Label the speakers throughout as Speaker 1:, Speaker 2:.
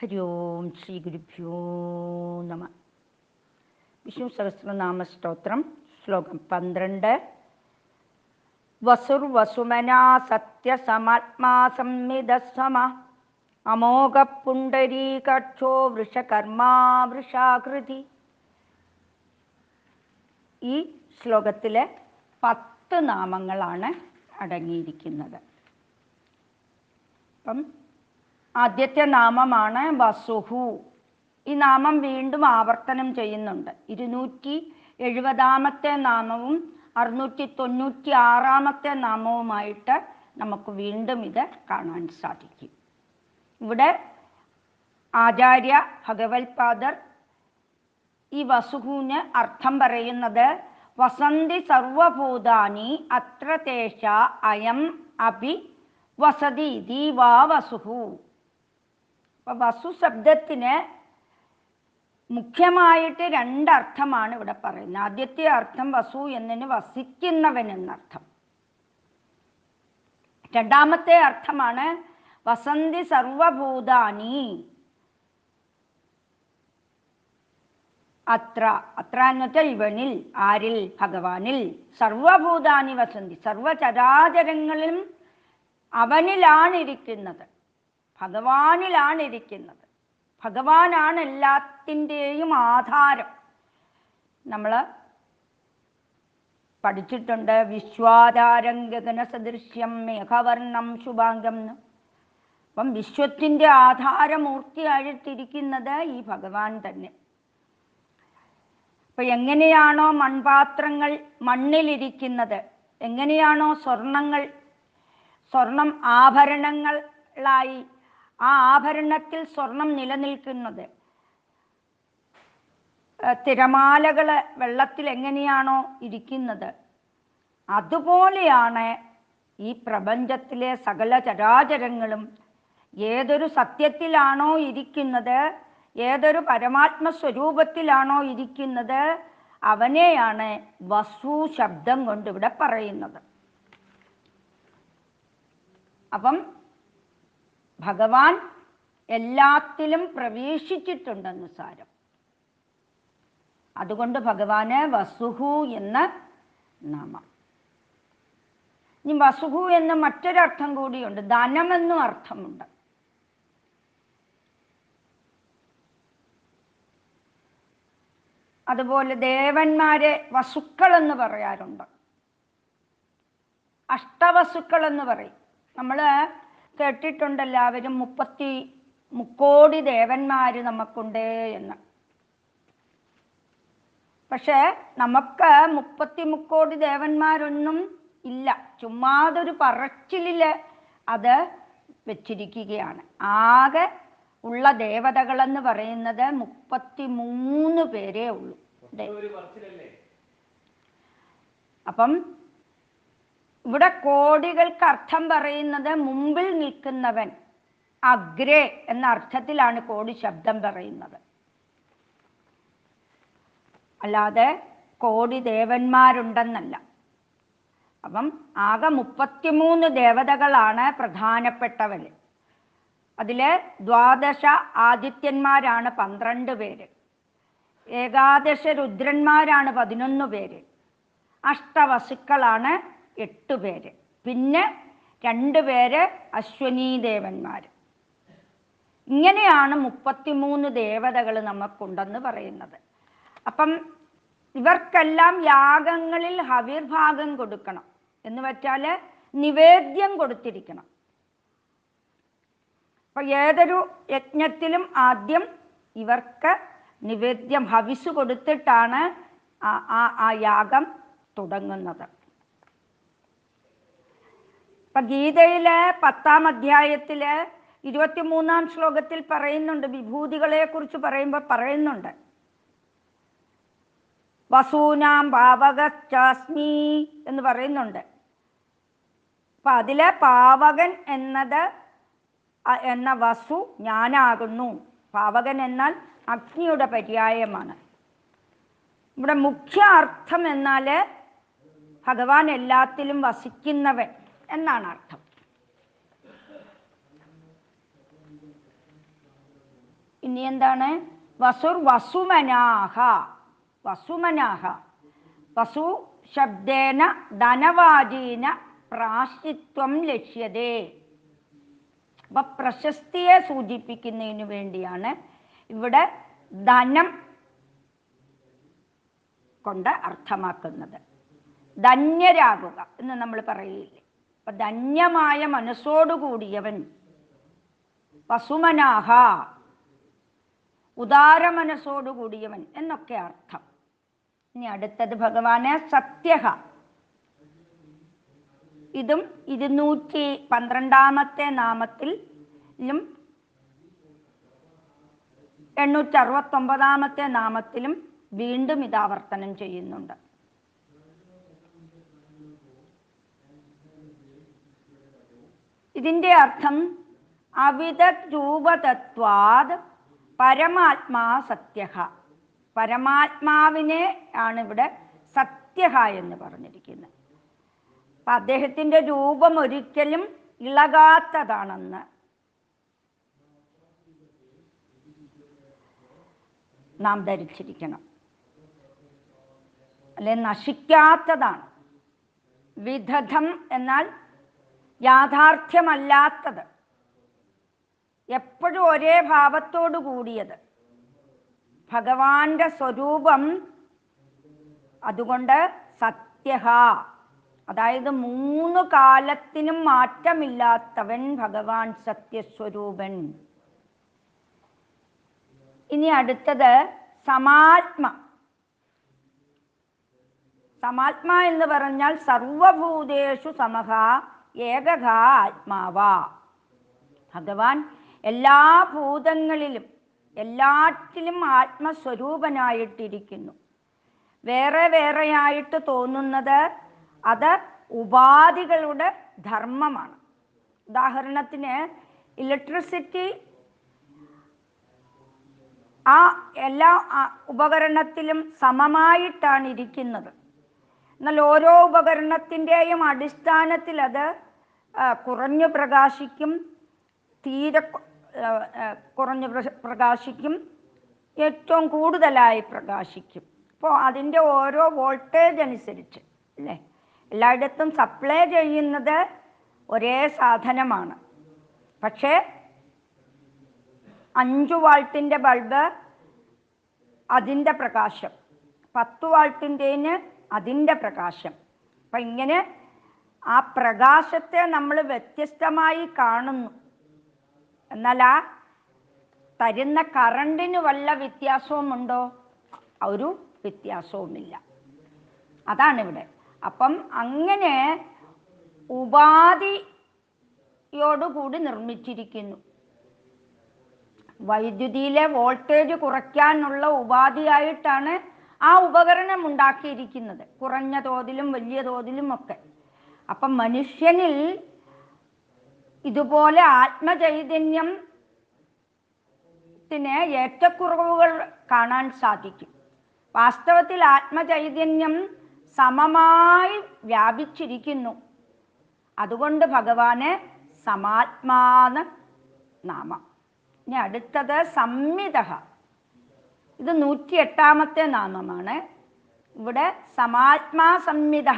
Speaker 1: ഹരി ഓം ശ്രീ ഗുരുഭ്യോ നമ. വിഷ്ണു സഹസ്രനാമ സ്തോത്രം ശ്ലോകം പന്ത്രണ്ട്. വസുർവസുമനാ സത്യസമാത്മാ സംമിത സമ. അമോഘ പുണ്ടരീകക്ഷോ വൃഷകർമാ വൃഷാകൃതി. ഈ ശ്ലോകത്തിലെ പത്ത് നാമങ്ങളാണ് അടങ്ങിയിരിക്കുന്നത്. അപ്പം ആദ്യത്തെ നാമമാണ് വസുഹു. ഈ നാമം വീണ്ടും ആവർത്തനം ചെയ്യുന്നുണ്ട്. ഇരുന്നൂറ്റി എഴുപതാമത്തെ നാമവും അറുന്നൂറ്റി തൊണ്ണൂറ്റി ആറാമത്തെ നാമവുമായിട്ട് നമുക്ക് വീണ്ടും ഇത് കാണാൻ സാധിക്കും. ഇവിടെ ആചാര്യ ഭഗവത്പാദർ ഈ വസുഹുവിന് അർത്ഥം പറയുന്നത് വസന്തി സർവഭൂതാനി അത്ര തേഷ അയം അഭി വസതി ദീവാ വസുഹു. അപ്പൊ വസു ശബ്ദത്തിന് മുഖ്യമായിട്ട് രണ്ടർത്ഥമാണ് ഇവിടെ പറയുന്നത്. ആദ്യത്തെ അർത്ഥം വസു എന്നതിന് വസിക്കുന്നവൻ എന്നർത്ഥം രണ്ടാമത്തെ അർത്ഥമാണ് വസന്തി സർവഭൂതാനി. അത്ര അത്ര എന്ന് വെച്ചാൽ ഇവനിൽ ആരിൽ ഭഗവാനിൽ. സർവഭൂതാനി വസന്തി സർവചരാചരങ്ങളിലും അവനിലാണ് ഇരിക്കുന്നത് ഭഗവാനിലാണ് ഇരിക്കുന്നത് ഭഗവാനാണ് എല്ലാത്തിന്റെയും ആധാരം. നമ്മൾ പഠിച്ചിട്ടുണ്ട് വിശ്വാധാരം ഗഗന സദൃശ്യം മേഘവർണം ശുഭാംഗം എന്ന് അപ്പം വിശ്വത്തിന്റെ ആധാരമൂർത്തിയായിട്ടിരിക്കുന്നത് ഈ ഭഗവാൻ തന്നെ. അപ്പൊ എങ്ങനെയാണോ മൺപാത്രങ്ങൾ മണ്ണിലിരിക്കുന്നത് എങ്ങനെയാണോ സ്വർണങ്ങൾ സ്വർണം ആഭരണങ്ങളായി ആ ആഭരണത്തിൽ സ്വർണം നിലനിൽക്കുന്നത്. തിരമാലകൾ വെള്ളത്തിൽ എങ്ങനെയാണോ ഇരിക്കുന്നത്. അതുപോലെയാണ് ഈ പ്രപഞ്ചത്തിലെ സകല ചരാചരങ്ങളും. ഏതൊരു സത്യത്തിലാണോ ഇരിക്കുന്നത് ഏതൊരു പരമാത്മ സ്വരൂപത്തിലാണോ ഇരിക്കുന്നത് അവനെയാണ് വസു ശബ്ദം കൊണ്ട് ഇവിടെ പറയുന്നത്. അപ്പം ഭഗവാൻ എല്ലാത്തിലും പ്രവേശിച്ചിട്ടുണ്ടെന്ന് സാരം. അതുകൊണ്ട് ഭഗവാന് വസുഹു എന്ന നാമം. ഇനി വസുഹു എന്ന മറ്റൊരർത്ഥം കൂടിയുണ്ട്. ധനമെന്നും അർത്ഥമുണ്ട്. അതുപോലെ ദേവന്മാരെ വസുക്കൾ എന്ന് പറയാറുണ്ട്. അഷ്ടവസുക്കൾ എന്ന് പറയും. നമ്മൾ കേട്ടിട്ടുണ്ട് എല്ലാവരും മുപ്പത്തി മുക്കോടി ദേവന്മാർ നമുക്കുണ്ട് എന്ന്. പക്ഷേ നമുക്ക് മുപ്പത്തി മുക്കോടി ദേവന്മാരൊന്നും ഇല്ല. ചുമ്മാതൊരു പറച്ചിലിൽ അത് വെച്ചിരിക്കുകയാണ്. ആകെ ഉള്ള ദേവതകളെന്ന് പറയുന്നത് മുപ്പത്തി മൂന്ന് പേരേ ഉള്ളൂ. അപ്പം ഇവിടെ കോടികൾക്ക് അർത്ഥം പറയുന്നത് മുമ്പിൽ നിൽക്കുന്നവൻ അഗ്രേ എന്ന അർത്ഥത്തിലാണ് കോടി ശബ്ദം പറയുന്നത്. അല്ലാതെ കോടി ദേവന്മാരുണ്ടെന്നല്ല. അപ്പം ആകെ മുപ്പത്തിമൂന്ന് ദേവതകളാണ് പ്രധാനപ്പെട്ടവർ. അതിൽ ദ്വാദശ ആദിത്യന്മാരാണ് പന്ത്രണ്ട് പേര്. ഏകാദശ രുദ്രന്മാരാണ് പതിനൊന്ന് പേര്. അഷ്ടവസുക്കളാണ് എട്ട് പേര്. പിന്നെ രണ്ട് പേര് അശ്വനീ ദേവന്മാർ ഇങ്ങനെയാണ് മുപ്പത്തിമൂന്ന് ദേവതകൾ നമുക്കുണ്ടെന്ന് പറയുന്നത്. അപ്പം ഇവർക്കെല്ലാം യാഗങ്ങളിൽ ഹവിർഭാഗം കൊടുക്കണം. എന്ന് വെച്ചാൽ നിവേദ്യം കൊടുത്തിരിക്കണം. അപ്പൊ ഏതൊരു യജ്ഞത്തിലും ആദ്യം ഇവർക്ക് നിവേദ്യം ഹവിസ് കൊടുത്തിട്ടാണ് ആ ആ യാഗം തുടങ്ങുന്നത്. ഇപ്പൊ ഗീതയിലെ പത്താം അധ്യായത്തിൽ ഇരുപത്തിമൂന്നാം ശ്ലോകത്തിൽ പറയുന്നുണ്ട് വിഭൂതികളെ കുറിച്ച് പറയുമ്പോൾ പറയുന്നുണ്ട്. വസൂനാം പാവകശ്ചാസ്മി എന്ന് പറയുന്നുണ്ട്. അപ്പൊ അതിലെ പാവകൻ എന്നത് എന്ന വസു ഞാനാകുന്നു. പാവകൻ എന്നാൽ അഗ്നിയുടെ പര്യായമാണ്. ഇവിടെ മുഖ്യ അർത്ഥം എന്നാൽ ഭഗവാൻ എല്ലാത്തിലും വസിക്കുന്നവൻ. എന്നാണ് അർത്ഥം. ഇനി എന്താണ്? വസുർ വസുമനാഹ. വസുമനാഹ. വസു ശബ്ദേന ധനവാചീന പ്രാശിത്വം ലക്ഷ്യതേ. അപ്പൊ പ്രശസ്തിയെ സൂചിപ്പിക്കുന്നതിന് വേണ്ടിയാണ് ഇവിടെ ധനം കൊണ്ട് അർത്ഥമാക്കുന്നത്. ധന്യരാകുക എന്ന് നമ്മൾ പറയില്ലേ? അപ്പൊ ധന്യമായ മനസ്സോടുകൂടിയവൻ വസുമനാഹ ഉദാര മനസ്സോടുകൂടിയവൻ എന്നൊക്കെ അർത്ഥം. ഇനി അടുത്തത് ഭഗവാന് സത്യഹ. ഇതും ഇരുന്നൂറ്റി പന്ത്രണ്ടാമത്തെ നാമത്തിലും എണ്ണൂറ്റി നാമത്തിലും വീണ്ടും ഇത് ആവർത്തനം ചെയ്യുന്നുണ്ട്. ഇതിന്റെ അർത്ഥം അവിധ രൂപതത്വാദ് പരമാത്മാ സത്യ പരമാത്മാവിനെ ആണ് ഇവിടെ സത്യ എന്ന് പറഞ്ഞിരിക്കുന്നത്. അപ്പൊ അദ്ദേഹത്തിന്റെ രൂപം ഒരിക്കലും ഇളകാത്തതാണെന്ന്. നാം ധരിച്ചിരിക്കണം. അല്ലെ നശിക്കാത്തതാണ്. വിദധം എന്നാൽ യാഥാർത്ഥ്യമല്ലാത്തത്. എപ്പോഴും ഒരേ ഭാവത്തോടു കൂടിയത്. ഭഗവാന്റെ സ്വരൂപം അതുകൊണ്ട് സത്യഹ. അതായത് മൂന്ന് കാലത്തിനും മാറ്റമില്ലാത്തവൻ ഭഗവാൻ സത്യസ്വരൂപൻ. ഇനി അടുത്തത് സമാത്മ. സമാത്മ എന്ന് പറഞ്ഞാൽ സർവഭൂതേഷു സമഹ. ഏകഘ ആത്മാവ ഭഗവാൻ എല്ലാ ഭൂതങ്ങളിലും എല്ലാറ്റിലും ആത്മസ്വരൂപനായിട്ടിരിക്കുന്നു. വേറെ വേറെയായിട്ട് തോന്നുന്നത് അത് ഉപാധികളുടെ ധർമ്മമാണ്. ഉദാഹരണത്തിന് ഇലക്ട്രിസിറ്റി ആ എല്ലാ ഉപകരണത്തിലും സമമായിട്ടാണ് ഇരിക്കുന്നത്. എന്നാൽ ഓരോ ഉപകരണത്തിന്റെയും അടിസ്ഥാനത്തിൽ അത് കുറഞ്ഞു പ്രകാശിക്കും തീരെ കുറഞ്ഞു പ്രകാശിക്കും ഏറ്റവും കൂടുതലായി പ്രകാശിക്കും. അപ്പോൾ അതിന്റെ ഓരോ വോൾട്ടേജ് അനുസരിച്ച് അല്ലേ? എല്ലായിടത്തും സപ്ലൈ ചെയ്യുന്നത് ഒരേ സാധനമാണ്. പക്ഷേ അഞ്ചു വാൾട്ടിന്റെ ബൾബ് അതിന്റെ പ്രകാശം പത്ത് വാൾട്ടിന്റെന് അതിന്റെ പ്രകാശം. അപ്പം ഇങ്ങനെ ആ പ്രകാശത്തെ നമ്മൾ വ്യത്യസ്തമായി കാണുന്നു. എന്നാൽ ആ തരുന്ന കറണ്ടിന് വല്ല വ്യത്യാസവുമുണ്ടോ? ഒരു വ്യത്യാസവുമില്ല. അതാണ് ഇവിടെ അപ്പം അങ്ങനെ ഉപാധിയോടുകൂടി നിർമ്മിച്ചിരിക്കുന്നു. വൈദ്യുതിയിലെ വോൾട്ടേജ് കുറയ്ക്കാനുള്ള ഉപാധിയായിട്ടാണ് ആ ഉപകരണം ഉണ്ടാക്കിയിരിക്കുന്നത് കുറഞ്ഞ തോതിലും വലിയ തോതിലും ഒക്കെ. അപ്പം മനുഷ്യനിൽ ഇതുപോലെ ആത്മചൈതന്യം ത്തിന് ഏറ്റക്കുറവുകൾ കാണാൻ സാധിക്കും. വാസ്തവത്തിൽ ആത്മചൈതന്യം സമമായി വ്യാപിച്ചിരിക്കുന്നു. അതുകൊണ്ട് ഭഗവാന് സമാത്മാന നാമം. ഇനി അടുത്തത് സംമിത ഇത് നൂറ്റി എട്ടാമത്തെ നാമമാണ്. ഇവിടെ സമാത്മാ സംമിത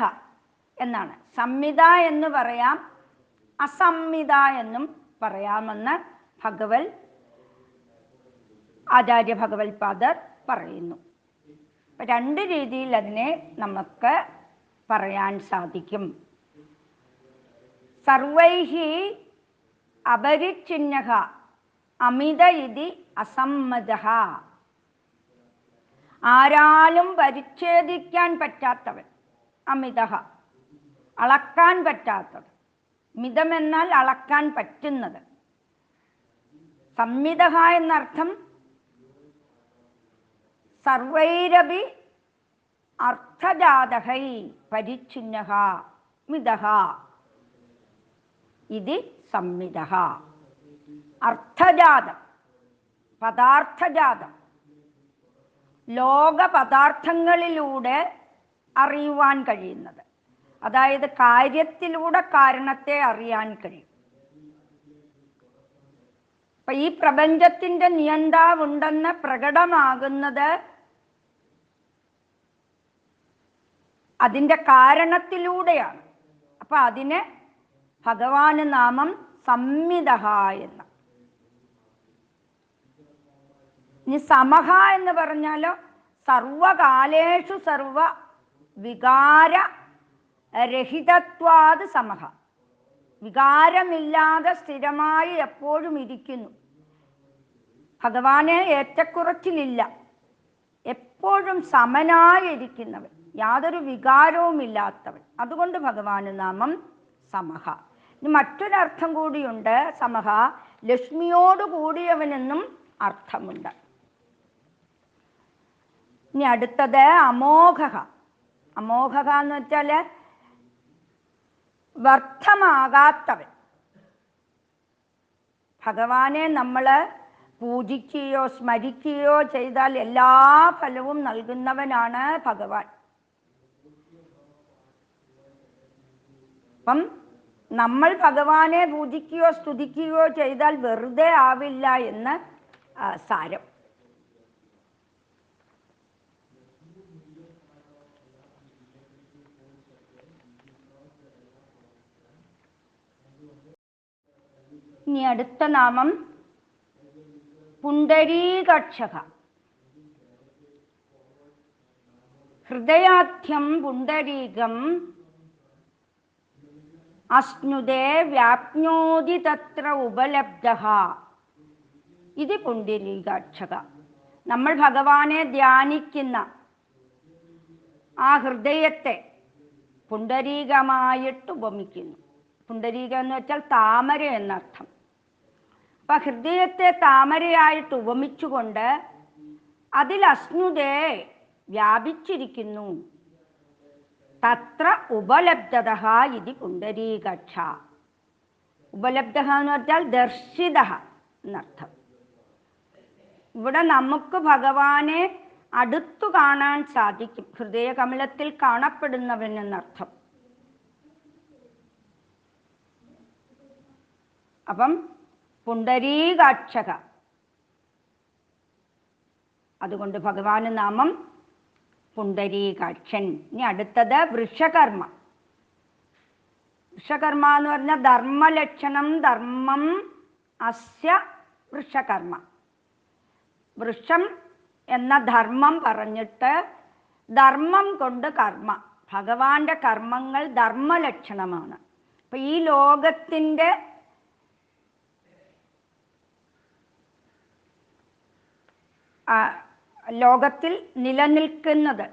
Speaker 1: എന്നാണ്. സംമിത എന്ന് പറയാം അസംമിത എന്നും പറയാമെന്ന് ഭഗവൽ ആചാര്യ പാദർ പറയുന്നു. രണ്ട് രീതിയിൽ അതിനെ നമുക്ക് പറയാൻ സാധിക്കും. സർവൈഹി അപരിച്ഛിന്ന അമിത ഇതി അസമ്മത ആരാലും പരിച്ഛേദിക്കാൻ പറ്റാത്തവൻ അമിത അളക്കാൻ പറ്റാത്തത് മിതമെന്നാൽ അളക്കാൻ പറ്റുന്നത് സംമിത എന്നർത്ഥം സർവൈരപി അർത്ഥജാതകൈ പരിച്ഛിന്ന മിത ഇത് സംമിത അർത്ഥജാതം പദാർത്ഥജാതം. ലോക പദാർത്ഥങ്ങളിലൂടെ അറിയുവാൻ കഴിയുന്നത്. അതായത് കാര്യത്തിലൂടെ കാരണത്തെ അറിയാൻ കഴിയും. അപ്പൊ ഈ പ്രപഞ്ചത്തിന്റെ നിയന്താവുണ്ടെന്ന് പ്രകടമാകുന്നത് അതിന്റെ കാരണത്തിലൂടെയാണ്. അപ്പൊ അതിന് ഭഗവാന് നാമം സംമിതഹ എന്ന്. ഇനി സമഹ എന്ന് പറഞ്ഞാലോ സർവകാലേഷു സർവ വികാര രഹിതത്വാത് സമഹ. വികാരമില്ലാതെ സ്ഥിരമായി എപ്പോഴും ഇരിക്കുന്നു. ഭഗവാനെ ഏറ്റക്കുറച്ചിലില്ല. എപ്പോഴും സമനായിരിക്കുന്നവൻ യാതൊരു വികാരവുമില്ലാത്തവൻ. അതുകൊണ്ട് ഭഗവാന് നാമം സമഹ. ഇനി മറ്റൊരർത്ഥം കൂടിയുണ്ട് സമഹ. ലക്ഷ്മിയോടുകൂടിയവനെന്നും അർത്ഥമുണ്ട്. ഇനി അടുത്തത് അമോഘ അമോഘ എന്ന് വെച്ചാൽ വ്യർത്ഥമാകാത്തവൻ ഭഗവാനെ നമ്മൾ പൂജിക്കുകയോ സ്മരിക്കുകയോ ചെയ്താൽ എല്ലാ ഫലവും നൽകുന്നവനാണ് ഭഗവാൻ. അപ്പം നമ്മൾ ഭഗവാനെ പൂജിക്കുകയോ സ്തുതിക്കുകയോ ചെയ്താൽ വെറുതെ ആവില്ല എന്ന് സാരം. ഇനി അടുത്ത നാമം പുണ്ടരീകക്ഷക. ഹൃദയാഖ്യം പുണ്ടരീകം അശ്നുതേ വ്യാപ്നോതി തത്ര ഉപലബ്ധ ഇത് പുണ്ടരീകാക്ഷക. നമ്മൾ ഭഗവാനെ ധ്യാനിക്കുന്ന ആ ഹൃദയത്തെ പുണ്ടരീകമായിട്ട് ഉപമിക്കുന്നു. പുണ്ടരീകം എന്ന് വെച്ചാൽ താമര എന്നർത്ഥം. അപ്പൊ ഹൃദയത്തെ താമരയായിട്ട് ഉപമിച്ചുകൊണ്ട് അതിൽ അസ്നുതയെ വ്യാപിച്ചിരിക്കുന്നു. തത്ര ഉപലബ്ധത ഇത് പുണ്ടരീകക്ഷ ഉപലബ്ധ എന്ന് പറഞ്ഞാൽ ദർശിത എന്നർത്ഥം. ഇവിടെ നമുക്ക് ഭഗവാനെ അടുത്തു കാണാൻ സാധിക്കും. ഹൃദയകമലത്തിൽ കാണപ്പെടുന്നവൻ എന്നർത്ഥം. അപ്പം പുണ്ടരീകാക്ഷക. അതുകൊണ്ട് ഭഗവാന് നാമം പുണ്ടരീകാക്ഷൻ. ഇനി അടുത്തത് വൃഷകർമ്മ. വൃഷകർമ്മ എന്ന് പറഞ്ഞാൽ ധർമ്മലക്ഷണം ധർമ്മം അസ്യ വൃഷകർമ്മ. വൃക്ഷം എന്ന ധർമ്മം പറഞ്ഞിട്ട് ധർമ്മം കൊണ്ട് കർമ്മ. ഭഗവാന്റെ കർമ്മങ്ങൾ ധർമ്മലക്ഷണമാണ്. അപ്പൊ ഈ ലോകത്തിന്റെ ആ, ലോകത്തിൽ നിലനിൽക്കുന്നത്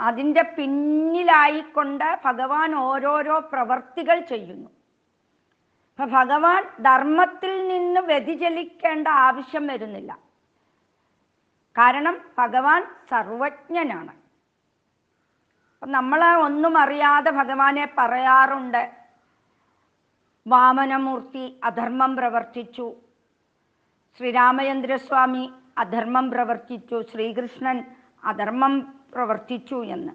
Speaker 1: അതിന്റെ പിന്നിലായിക്കൊണ്ട് ഭഗവാൻ ഓരോരോ പ്രവർത്തികൾ ചെയ്യുന്നു. അപ്പൊ ഭഗവാൻ ധർമ്മത്തിൽ നിന്ന് വ്യതിചലിക്കേണ്ട ആവശ്യം വരുന്നില്ല. കാരണം ഭഗവാൻ സർവജ്ഞനാണ്. നമ്മൾ ഒന്നും അറിയാതെ ഭഗവാനെ പറയാറുണ്ട്. വാമനമൂർത്തി അധർമ്മം പ്രവർത്തിച്ചു. ശ്രീരാമചന്ദ്രസ്വാമി അധർമ്മം പ്രവർത്തിച്ചു. ശ്രീകൃഷ്ണൻ അധർമ്മം പ്രവർത്തിച്ചു എന്ന്.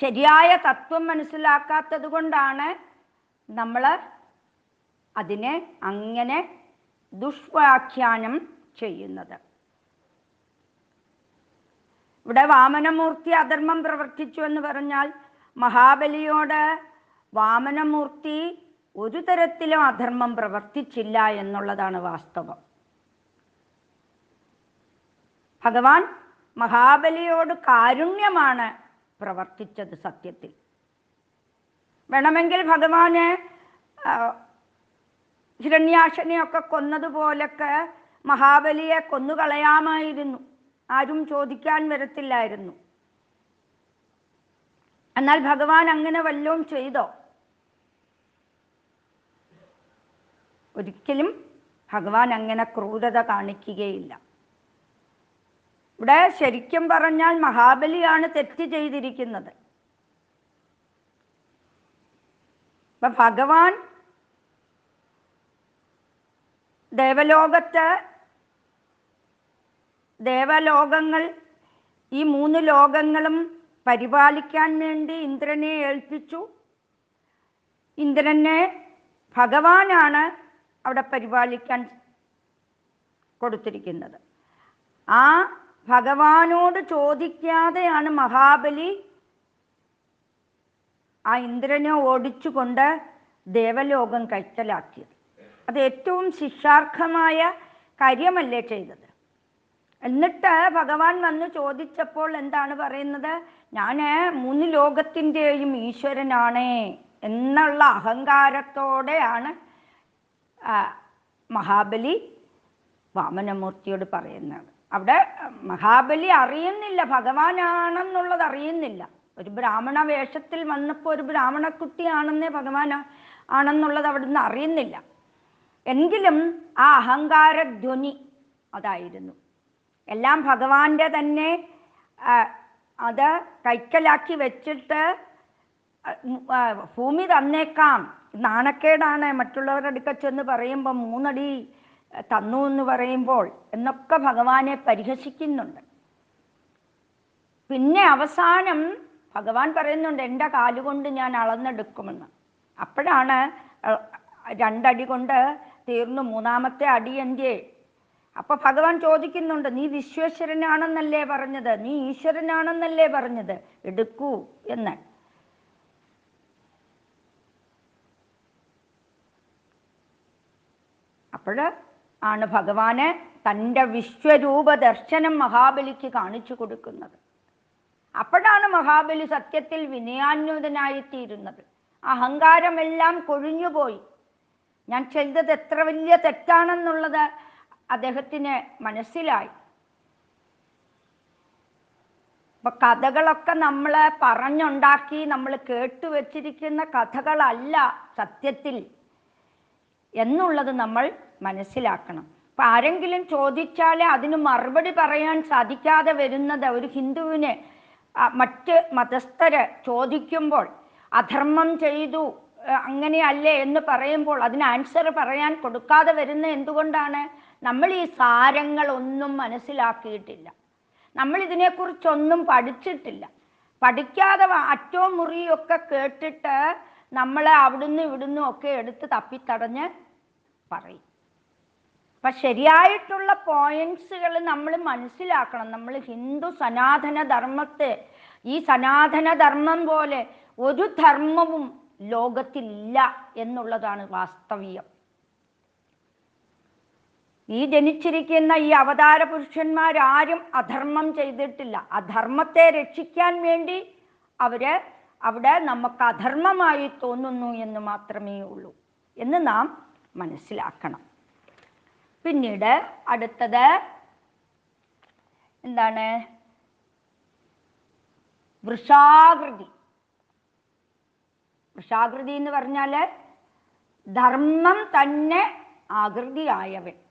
Speaker 1: ശരിയായ തത്വം മനസ്സിലാക്കാത്തത് കൊണ്ടാണ് നമ്മൾ അതിനെ അങ്ങനെ ദുഷ്വാഖ്യാനം ചെയ്യുന്നത്. ഇവിടെ വാമനമൂർത്തി അധർമ്മം പ്രവർത്തിച്ചു എന്ന് പറഞ്ഞാൽ മഹാബലിയോട് വാമനമൂർത്തി ഒരു തരത്തിലും അധർമ്മം പ്രവർത്തിച്ചില്ല എന്നുള്ളതാണ് വാസ്തവം. ഭഗവാൻ മഹാബലിയോട് കാരുണ്യമാണ് പ്രവർത്തിച്ചത് സത്യത്തിൽ. വേണമെങ്കിൽ ഭഗവാന് ഹിരണ്യാക്ഷനെയൊക്കെ കൊന്നതുപോലൊക്കെ മഹാബലിയെ കൊന്നുകളയാമായിരുന്നു. ആരും ചോദിക്കാൻ വരത്തില്ലായിരുന്നു. എന്നാൽ ഭഗവാൻ അങ്ങനെ വല്ലതും ചെയ്തോ? ഒരിക്കലും ഭഗവാൻ അങ്ങനെ ക്രൂരത കാണിക്കുകയില്ല. ഇവിടെ ശരിക്കും പറഞ്ഞാൽ മഹാബലിയാണ് തെറ്റ് ചെയ്തിരിക്കുന്നത്. ഇപ്പൊ ഭഗവാൻ ദേവലോകത്ത് ദേവലോകങ്ങൾ ഈ മൂന്ന് ലോകങ്ങളും പരിപാലിക്കാൻ വേണ്ടി ഇന്ദ്രനെ ഏൽപ്പിച്ചു. ഇന്ദ്രനെ ഭഗവാനാണ് അവിടെ പരിപാലിക്കാൻ കൊടുത്തിരിക്കുന്നത്. ആ ഭഗവാനോട് ചോദിക്കാതെയാണ് മഹാബലി ആ ഇന്ദ്രനെ ഓടിച്ചുകൊണ്ട് ദേവലോകം കൈക്കലാക്കിയത് അത് ഏറ്റവും ശിക്ഷാർഹമായ കാര്യമല്ലേ ചെയ്തത്? എന്നിട്ട് ഭഗവാൻ വന്ന് ചോദിച്ചപ്പോൾ എന്താണ് പറയുന്നത്? ഞാൻ മൂന്ന് ലോകത്തിന്റെയും ഈശ്വരനാണ് എന്നുള്ള അഹങ്കാരത്തോടെയാണ് മഹാബലി വാമനമൂർത്തിയോട് പറയുന്നത്. അവിടെ മഹാബലി അറിയുന്നില്ല ഭഗവാനാണെന്നുള്ളത് അറിയുന്നില്ല. ഒരു ബ്രാഹ്മണ വേഷത്തിൽ വന്നപ്പോൾ ഒരു ബ്രാഹ്മണക്കുട്ടിയാണെന്നേ ഭഗവാൻ ആണെന്നുള്ളത് അവിടുന്ന് അറിയുന്നില്ല. എങ്കിലും ആ അഹങ്കാരധ്വനി അതായിരുന്നു. എല്ലാം ഭഗവാന്റെ തന്നെ അത് കൈക്കലാക്കി വെച്ചിട്ട് ഭൂമി തന്നേക്കാം. നാണക്കേടാണ് മറ്റുള്ളവരുടെ അടുക്ക ചെന്ന് പറയുമ്പോൾ മൂന്നടി തന്നു എന്ന് പറയുമ്പോൾ എന്നൊക്കെ ഭഗവാനെ പരിഹസിക്കുന്നുണ്ട്. പിന്നെ അവസാനം ഭഗവാൻ പറയുന്നുണ്ട് എന്റെ കാലുകൊണ്ട് ഞാൻ അളന്നെടുക്കുമെന്ന്. അപ്പോഴാണ് രണ്ടടി കൊണ്ട് തീർന്നു മൂന്നാമത്തെ അടി എന്റെ. അപ്പൊ ഭഗവാൻ ചോദിക്കുന്നുണ്ട് നീ വിശ്വേശ്വരനാണെന്നല്ലേ പറഞ്ഞത്? നീ ഈശ്വരനാണെന്നല്ലേ പറഞ്ഞത്? എടുക്കൂ എന്ന്. അപ്പോൾ ആണ് ഭഗവാന് തന്റെ വിശ്വരൂപ ദർശനം മഹാബലിക്ക് കാണിച്ചു കൊടുക്കുന്നത്. അപ്പോഴാണ് മഹാബലി സത്യത്തിൽ വിനയാന്വിതനായിത്തീരുന്നത്. അഹങ്കാരമെല്ലാം കൊഴിഞ്ഞുപോയി. ഞാൻ ചെയ്തത് എത്ര വലിയ തെറ്റാണെന്നുള്ളത് അദ്ദേഹത്തിന് മനസ്സിലായി. അപ്പൊ കഥകളൊക്കെ നമ്മൾ പറഞ്ഞുണ്ടാക്കി നമ്മൾ കേട്ടുവെച്ചിരിക്കുന്ന കഥകളല്ല സത്യത്തിൽ. എന്നുള്ളത് നമ്മൾ മനസ്സിലാക്കണം. അപ്പൊ ആരെങ്കിലും ചോദിച്ചാൽ അതിന് മറുപടി പറയാൻ സാധിക്കാതെ വരുന്നത് ഒരു ഹിന്ദുവിന് മറ്റ് മതസ്ഥര് ചോദിക്കുമ്പോൾ അധർമ്മം ചെയ്തു അങ്ങനെയല്ലേ എന്ന് പറയുമ്പോൾ അതിന് ആൻസർ പറയാൻ കൊടുക്കാതെ വരുന്ന എന്തുകൊണ്ടാണ്? നമ്മൾ ഈ സാരങ്ങളൊന്നും മനസ്സിലാക്കിയിട്ടില്ല. നമ്മൾ ഇതിനെക്കുറിച്ചൊന്നും പഠിച്ചിട്ടില്ല. പഠിക്കാതെ അറ്റവും മുറിയൊക്കെ കേട്ടിട്ട് നമ്മൾ അവിടുന്ന് ഇവിടുന്നും ഒക്കെ എടുത്ത് തപ്പിത്തടഞ്ഞ് പറയും. അപ്പൊ ശരിയായിട്ടുള്ള പോയിന്റ്സുകൾ നമ്മൾ മനസ്സിലാക്കണം. നമ്മൾ ഹിന്ദു സനാതന ധർമ്മത്തെ ഈ സനാതന ധർമ്മം പോലെ ഒരു ധർമ്മവും ലോകത്തിലില്ല എന്നുള്ളതാണ് വാസ്തവ്യം. ഈ ജനിച്ചിരിക്കുന്ന ഈ അവതാര പുരുഷന്മാരാരും അധർമ്മം ചെയ്തിട്ടില്ല. അധർമ്മത്തെ രക്ഷിക്കാൻ വേണ്ടി അവർ അവിടെ നമുക്ക് അധർമ്മമായി തോന്നുന്നു എന്ന് മാത്രമേ ഉള്ളൂ എന്ന് നാം മനസ്സിലാക്കണം. പിന്നീട് അടുത്തത് എന്താണ്? വൃഷാകൃതി. വൃഷാകൃതി എന്ന് പറഞ്ഞാൽ ധർമ്മം തന്നെ ആകൃതിയായവൻ.